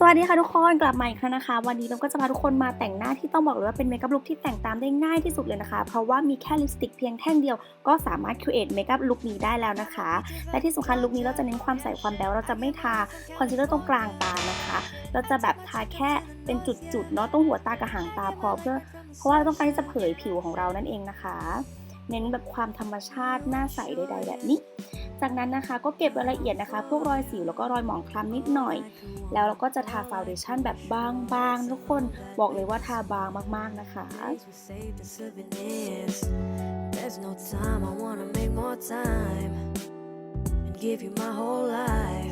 สวัสดีค่ะทุกคนกลับมาอีกครั้งนะคะ วันนี้เราก็จะพาทุกคนมาแต่งหน้าที่ต้องบอกเลยว่าเป็นเมคอัพลุคที่แต่งตามได้ง่ายที่สุดเลยนะคะ เพราะว่ามีแค่ลิปสติกเพียงแท่งเดียวก็สามารถ create เมคอัพลุคนี้ได้แล้วนะคะ และที่สำคัญลุคนี้เราจะเน้นความใสความแบ๊วเราจะไม่ทาคอนซีลเลอร์ตรงกลางตานะคะ เราจะแบบทาแค่เป็นจุดๆเนาะตรงหัวตากับหางตาพอเพื่อ เพราะว่าเราต้องการที่จะเผยผิวของเรานั่นเองนะคะ เน้นแบบความธรรมชาติหน้าใสใดๆแบบนี้ จากนั้นนะคะก็เก็บรายละเอียดนะคะ พวกรอยสิวแล้วก็รอยหมองคล้ำนิดหน่อย แล้วเราก็จะทาฟาวเดชั่นแบบบางๆทุกคนบอกเลยว่าทาบางมากๆนะคะ There's no time, I wanna make more time and give you my whole life.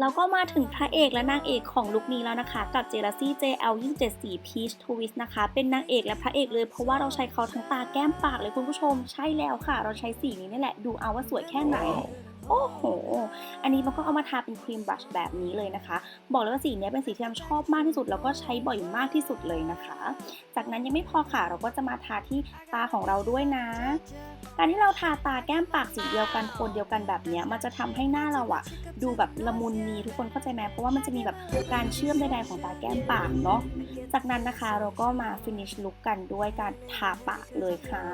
เราก็มาถึงพระเอกและนางเอกของลุคนี้แล้วนะคะ กับเจลซี่ JL 274 Peach Twist นะคะ เป็นนางเอกและพระเอกเลยเพราะว่าเราใช้เขาทั้งตาแก้มปากเลยคุณผู้ชม ใช่แล้วค่ะ เราใช้สีนี้นี่แหละ ดูเอาว่าสวยแค่ไหนโอ้โห อันนี้มันก็เอามาทาเป็นครีมบลัชแบบนี้เลยนะคะ บอกเลยว่าสีเนี้ยเป็นสีที่แอมชอบมากที่สุด แล้วก็ใช้บ่อยมากที่สุดเลยนะคะ จากนั้นยังไม่พอค่ะ เราก็จะมาทาที่ตาของเราด้วยนะ การที่เราทาตาแก้มปากสีเดียวกันโทนเดียวกันแบบนี้มันจะทำให้หน้าเราอะดูแบบละมุนนีทุกคนเข้าใจไหมเพราะว่ามันจะมีแบบการเชื่อมใดๆของตาแก้มปากเนาะจากนั้นนะคะเราก็มา finish look กันด้วยการทาปากเลยค่ะ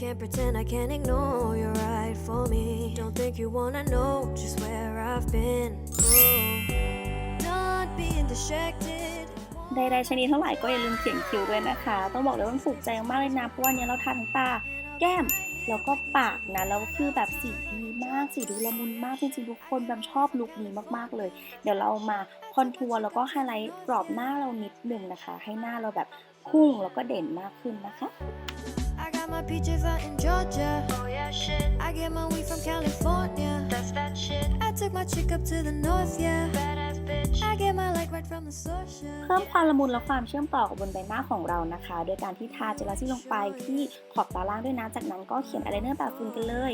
can't, pretend I can't ignore you're right for me. Don't think you wanna know just where I've been. Oh, not being distracted. ใดๆชนิดเท่าไหร่ก็อย่าลืมเขียนคิ้วด้วยนะคะ ต้องบอกเลยว่ามันถูกใจมากเลยนะ เพราะว่าเนี้ยเราทาทั้งตา แก้ม แล้วก็ปากนะ แล้วคือแบบสีดีมาก สีดูละมุนมากจริงๆทุกคนแบบชอบลุคนี้มากๆเลย เดี๋ยวเรามาคอนทัวร์แล้วก็ไฮไลท์กรอบหน้าเรานิดหนึ่งนะคะ ให้หน้าเราแบบพุ่งแล้วก็เด่นมากขึ้นนะคะ I got my peaches out in Georgia. Oh yeah, shit. I get my weed from California. That's that shit. I took my chick up to the north, yeah. Badass เพิ่มความละมุนและความเชื่อมต่อกับบนใบหน้าของเรานะคะ โดยการที่ทาเจลาซี่ลงไปที่ขอบตาล่างด้วยนะ จากนั้นก็เขียนอายไลเนอร์แบบฝุ่นกันเลย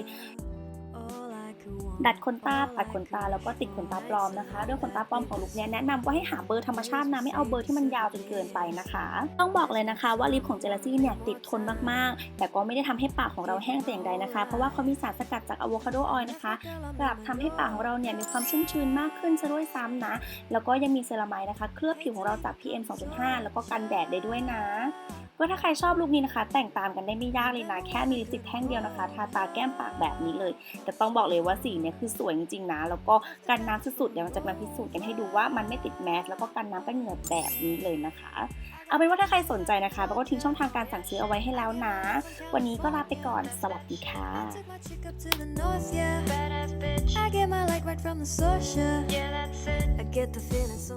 ดัดขนตาปัดขนตาแล้วก็ติดขนตาปลอมนะคะด้วยขนตาปลอมของลุคนี้แนะนำว่าให้หาเบอร์ธรรมชาตินะไม่เอาเบอร์ที่มันยาวจนเกินไปนะคะ ต้องบอกเลยนะคะว่าลิปของเจลาซี่เนี่ยติดทนมากๆ แต่ก็ไม่ได้ทำให้ปากของเราแห้งแต่อย่างใดนะคะ เพราะว่าเขามีสารสกัดจากอะโวคาโดออยล์นะคะกลับทำให้ปากของเราเนี่ยมีความชุ่มชื้นมากขึ้นซะด้วยซ้ำนะ แล้วก็ยังมีเซรามายนะคะ เคลือบผิวของเราจาก PM 2.5 แล้วก็กันแดดได้ด้วยนะ ก็ถ้าใครชอบลุคนี้นะคะ แต่งตามกันได้ไม่ยากเลยนะ แค่มีลิปสติกแท่งเดียวนะคะ ทาตาแก้มปากแบบนี้เลย แต่ต้องบอกเลยว่าสีเนี่ยคือสวยจริงๆนะ แล้วก็กันน้ำสุดๆ เดี๋ยวมันจะมาพิสูจน์กันให้ดูว่ามันไม่ติดแมสแล้วก็กันน้ำกันเหงื่อแบบนี้เลยนะคะ เอาเป็นว่าถ้าใครสนใจนะคะเราก็ทิ้งช่องทางการสั่งซื้อเอาไว้ให้แล้วนะ วันนี้ก็ลาไปก่อน สวัสดีค่ะ I get my light right from the source, yeah. Yeah, that's it. I get the feeling, so